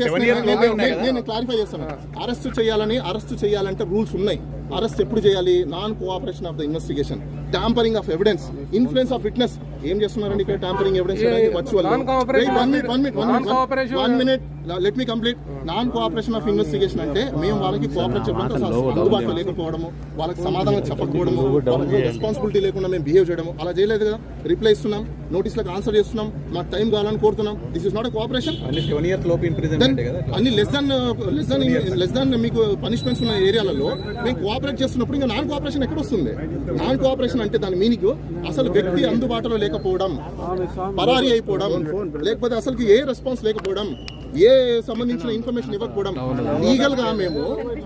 Seven నేను- clarify చేస్తాను. Arrest చేయాలని అరెస్ట్ చేయాలంటే రూల్స్ ఉన్నాయి. అరెస్ట్ ఎప్పుడు చేయాలి? Non cooperation of the investigation tampering of evidence influence of witness ఏం చేస్తున్నారండి ఇక్కడ tampering evidence virtual one minute one minute Non-cooperation one minute let me complete non cooperation of investigation అంటే మేము వాళ్ళకి కోఆపరేట్ చెప్పడం అందుబాటులో లేకపోవడము వాళ్ళకి సమాధానం చెప్పకపోవడము రెస్పాన్సిబిలిటీ లేకుండా మేము బిహేవ్ చేయడము అలా చేయలేదు కదా? రిప్లై ఇస్తున్నాం. నోటీస్లకు ఆన్సర్ చేస్తున్నాం. మాకు టైం కావాలని కోరుతున్నాం. దిస్ ఇస్ నాట్ కోఆపరేషన్ అన్ని less than less than less than మీకు పనిష్మెంట్స్ ఉన్న ఏరియాలలో మేము కోఆపరేట్ చేస్తున్నప్పుడు ఇంకా నాన్ కోఆపరేషన్ ఎక్కడ వస్తుంది? నాన్ కోఆపరేషన్ అంటే దాని మీనింగ్ అసలు వ్యక్తి అందుబాటులో లేకపోవడం పరారీ అయిపోవడం లేకపోతే అసలు ఏ రెస్పాన్స్ లేకపోవడం. ఏ సంబంధించిన ఇన్ఫర్మేషన్ ఇవ్వకపోవడం. లీగల్గా మేము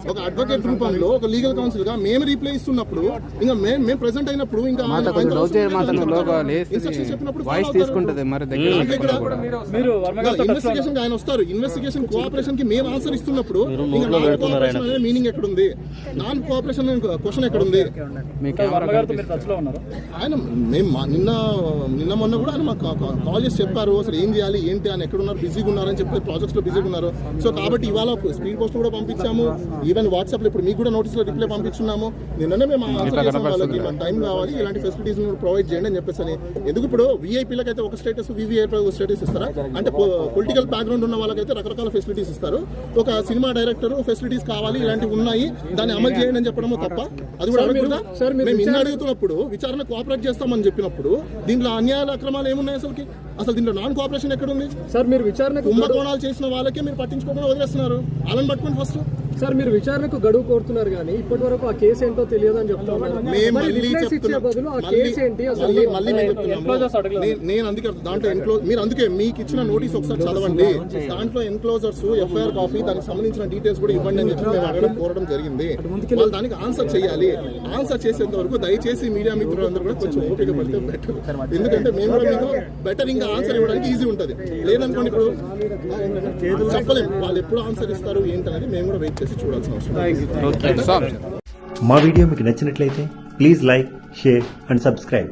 ఒక అడ్వకేట్ రూపంలో ఒక లీగల్ కౌన్సిల్గా మేము రీప్లై ఇస్తున్నప్పుడు ఇంకా మేము మేము ప్రెసెంట్ అయినప్పుడు ఇంకా ఆయన- కొంచెం ఆయన ఇన్వెస్టిగేషన్ వస్తారు. ఇన్వెస్టిగేషన్ కోఆపరేషన్కి మేము ఆన్సర్ ఇస్తున్నప్పుడు మీనింగ్ ఎక్కడ ఉంది నాన్ కోఆపరేషన్ క్వశ్చన్ ఎక్కడ ఉంది ఆయన మేము మా- నిన్న నిన్న మొన్న కూడా ఆయన మాకు కాల్ చేసి చెప్పారు అసలు ఏం చేయాలి ఏంటి ఆయన ఎక్కడ ఉన్నారు బిజీగా ఉన్నారని చెప్పి ప్రాజెక్ట్స్లో బిజీగా ఉన్నారు. సో కాబట్టి ఇవాళ స్పీడ్ పోస్ట్ కూడా పంపించాము. ఈవెన్ వాట్సాప్లో ఇప్పుడు మీకు కూడా నోటీస్లో రిప్లై పంపించున్నాము. నిన్ననే మేము ఆన్సర్ చేసాం వాళ్ళకి మాకు టైం కావాలి ఇలాంటి ఫెసిలిటీస్ ప్రొవైడ్ చేయండి అని చెప్పేసి అని ఎందుకు ఇప్పుడు వీఐపీలకు అయితే ఒక స్టేటస్ వివిఐపీ ఒక స్టేటస్ ఇస్తారా? అంటే పొలిటికల్ బ్యాక్గ్రౌండ్ ఉన్న వాళ్ళకైతే రకరకాల ఫెసిలిటీస్ ఇస్తారు. ఒక సినిమా డైరెక్టర్ ఫెసిలిటీస్ కావాలి ఇలాంటివి ఉన్నాయి దాన్ని అమలు చేయండి అని చెప్పడము తప్ప అది కూడా అడగకూడదా? మేము ఇన్ని అడుగుతున్నప్పుడు విచారణ కోఆపరేట్ చేస్తామని చెప్పినప్పుడు దీంట్లో అన్యాయాల అక్రమాలు ఏమున్నాయి అసలుకి? అసలు దీంట్లో నాన్ కోఆపరేషన్ ఎక్కడ ఉంది సార్ మీరు విచారణకు కుంభకోణాలు చేసిన వాళ్ళకే మీరు పట్టించుకోకుండా వదిలేస్తున్నారు. వాళ్ళని పట్టుకుని ఫస్ట్ సార్ మీరు విచారణకు గడువు కోరుతున్నారు కానీ ఇప్పటి వరకు ఆ కేసు ఏంటో తెలియదు అని. నేను- నేను అందుకే దాంట్లో ఎన్క్లోజ్ మీరు అందుకే మీకు ఇచ్చిన నోటీస్ ఒకసారి చదవండి. దాంట్లో ఎన్క్లోజర్స్ ఎఫ్ఐఆర్ కాపీ దానికి సంబంధించిన డీటెయిల్స్ కూడా ఇవ్వండి అని చెప్పి మేము అడగడం కోరడం జరిగింది. వాళ్ళు దానికి ఆన్సర్ చేయాలి. ఆన్సర్ చేసేంత వరకు దయచేసి మీడియా మిత్రులందరూ కూడా కొంచెం ఓపిక పడితే బెటర్ ఎందుకంటే మేము కూడా మీకు బెటర్ ఇంకా ఆన్సర్ ఇవ్వడానికి ఈజీ ఉంటుంది. లేదనుకోండి ఇప్పుడు చెప్పలేము వాళ్ళు ఎప్పుడు ఆన్సర్ ఇస్తారు ఏంటనేది మేము కూడా వెయిట్ చేసి చూడాల్సిన అవసరం మా వీడియో మీకు నచ్చినట్లయితే please like share and subscribe.